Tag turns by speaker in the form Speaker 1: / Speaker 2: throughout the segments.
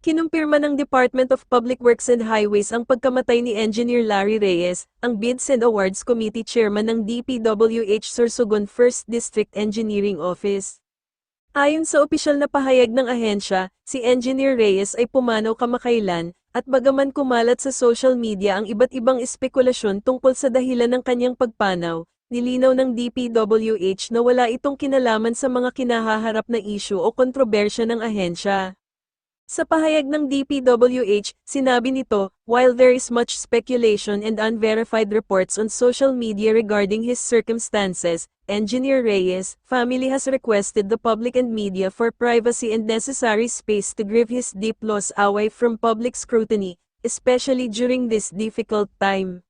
Speaker 1: Kinumpirma ng Department of Public Works and Highways ang pagkamatay ni Engineer Larry Reyes, ang Bids and Awards Committee Chairman ng DPWH Sorsogon 1st District Engineering Office. Ayon sa opisyal na pahayag ng ahensya, si Engineer Reyes ay pumanaw kamakailan, at bagaman kumalat sa social media ang iba't ibang espekulasyon tungkol sa dahilan ng kanyang pagpanaw, nilinaw ng DPWH na wala itong kinalaman sa mga kinahaharap na isyu o kontrobersya ng ahensya. Sa pahayag ng DPWH, sinabi nito, while there is much speculation and unverified reports on social media regarding his circumstances, Engineer Reyes' family has requested the public and media for privacy and necessary space to grieve his deep loss away from public scrutiny, especially during this difficult time.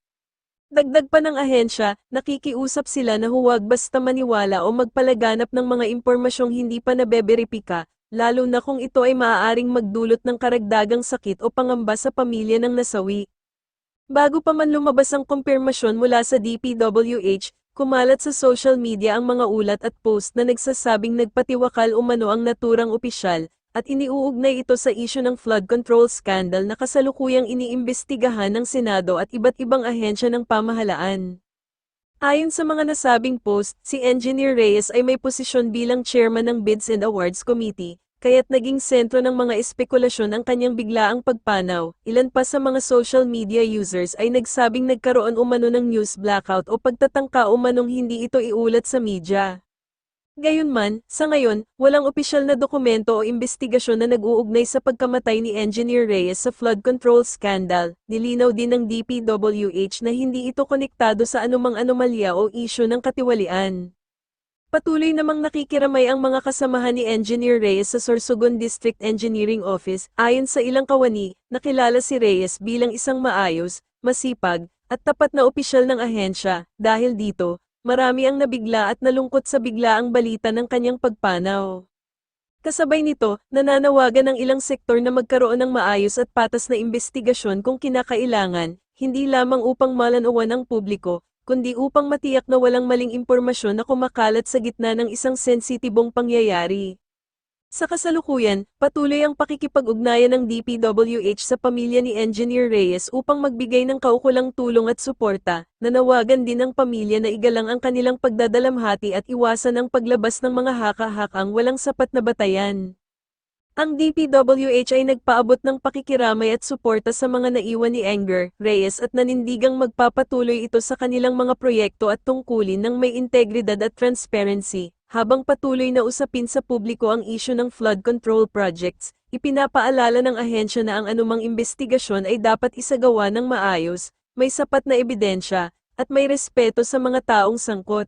Speaker 1: Dagdag pa ng ahensya, nakikiusap sila na huwag basta maniwala o magpalaganap ng mga impormasyong hindi pa nabeberipika, lalo na kung ito ay maaaring magdulot ng karagdagang sakit o pangamba sa pamilya ng nasawi. Bago pa man lumabas ang kumpirmasyon mula sa DPWH, kumalat sa social media ang mga ulat at post na nagsasabing nagpatiwakal umano ang naturang opisyal, at iniuugnay ito sa isyu ng flood control scandal na kasalukuyang iniimbestigahan ng Senado at iba't ibang ahensya ng pamahalaan. Ayon sa mga nasabing post, si Engineer Reyes ay may posisyon bilang chairman ng Bids and Awards Committee, kaya't naging sentro ng mga espekulasyon ang kanyang biglaang pagpanaw. Ilan pa sa mga social media users ay nagsabing nagkaroon umano ng news blackout o pagtatangka umanong hindi ito iulat sa media. Gayunman, sa ngayon, walang opisyal na dokumento o investigasyon na nag-uugnay sa pagkamatay ni Engineer Reyes sa flood control scandal. Nilinaw din ng DPWH na hindi ito konektado sa anumang anomalya o isyu ng katiwalian. Patuloy namang nakikiramay ang mga kasamahan ni Engineer Reyes sa Sorsogon District Engineering Office. Ayon sa ilang kawani, nakilala si Reyes bilang isang maayos, masipag, at tapat na opisyal ng ahensya. Dahil dito, Marami ang nabigla at nalungkot sa biglaang balita ng kanyang pagpanaw. Kasabay nito, nananawagan ng ilang sektor na magkaroon ng maayos at patas na investigasyon kung kinakailangan, hindi lamang upang malanawan ang publiko, kundi upang matiyak na walang maling impormasyon na kumakalat sa gitna ng isang sensitibong pangyayari. Sa kasalukuyan, patuloy ang pakikipag-ugnayan ng DPWH sa pamilya ni Engineer Reyes upang magbigay ng kaukulang tulong at suporta, nanawagan din ng pamilya na igalang ang kanilang pagdadalamhati at iwasan ang paglabas ng mga haka-hakang walang sapat na batayan. Ang DPWH ay nagpaabot ng pakikiramay at suporta sa mga naiwan ni Enger, Reyes at nanindigang magpapatuloy ito sa kanilang mga proyekto at tungkulin ng may integridad at transparency. Habang patuloy na usapin sa publiko ang isyu ng flood control projects, ipinapaalala ng ahensya na ang anumang investigasyon ay dapat isagawa ng maayos, may sapat na ebidensya, at may respeto sa mga taong sangkot.